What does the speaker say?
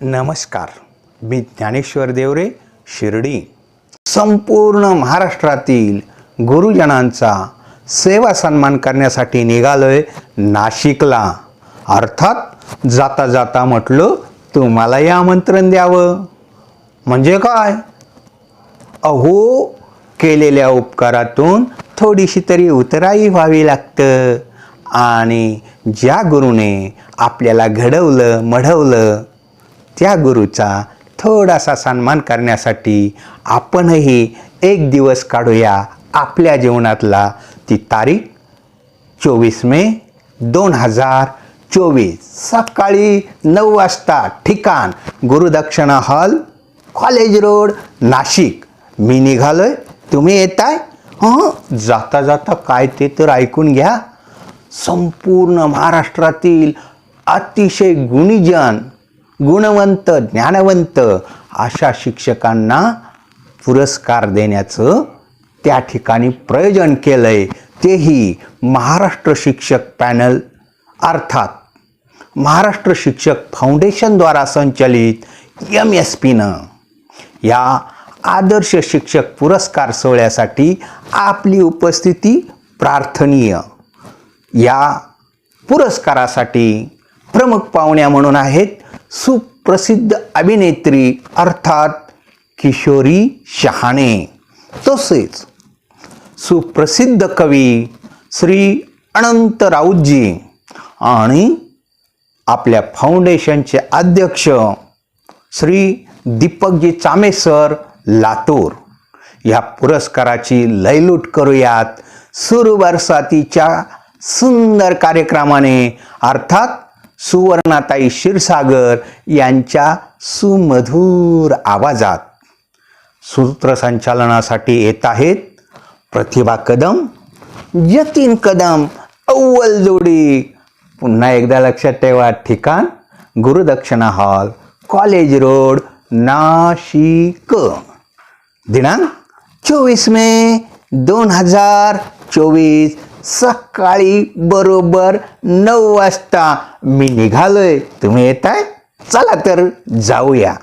नमस्कार. मी ज्ञानेश्वर देवरे शिर्डी. संपूर्ण महाराष्ट्रातील गुरुजनांचा सेवा सन्मान करण्यासाठी निघालोय नाशिकला. अर्थात जाता जाता म्हटलं तुम्हालाही आमंत्रण द्यावं. म्हणजे काय? अहो केलेल्या उपकारातून थोडीशी तरी उतराई व्हावी लागतं. आणि ज्या गुरुने आपल्याला घडवलं मढवलं त्या गुरुचा थोडासा सन्मान करण्यासाठी आपणही एक दिवस काढूया आपल्या जीवनातला ती तारीख चोवीस मे दोन हजार चोवीस. सकाळी नऊ वाजता ठिकाण Gurudakshina hall college road Nashik. मी निघालोय तुम्ही येताय? हं जाता जाता काय ते तर ऐकून घ्या. संपूर्ण महाराष्ट्रातील अतिशय गुणीजन गुणवंत ज्ञानवंत अशा शिक्षकांना पुरस्कार देण्याचं त्या ठिकाणी प्रयोजन केलं आहे तेही महाराष्ट्र शिक्षक पॅनल अर्थात महाराष्ट्र शिक्षक फाउंडेशनद्वारा संचलित एम एस पीनं. या आदर्श शिक्षक पुरस्कार सोहळ्यासाठी आपली उपस्थिती प्रार्थनीय. या पुरस्कारासाठी प्रमुख पाहुण्या म्हणून आहेत सुप्रसिद्ध अभिनेत्री अर्थात किशोरी शहाणे. तसेच सुप्रसिद्ध कवी श्री अनंत राऊतजी आणि आपल्या फाउंडेशनचे अध्यक्ष श्री दीपकजी चामेसर लातूर. या पुरस्काराची लयलूट करूयात. सुरू बरसातीच्या सुंदर कार्यक्रमाने अर्थात सुवर्णाताई क्षीरसागर यांच्या सुमधूर आवाजात सूत्रसंचालनासाठी येत आहेत प्रतिभा कदम जतीन कदम अव्वल जोडी. पुन्हा एकदा लक्षात ठेवा ठिकाण Gurudakshina hall college road Nashik. दिनांक चोवीस मे दोन हजार चोवीस. सकाळी बरोबर नऊ वाजता मी निघालोय. तुम्ही येताय? चला तर जाऊया.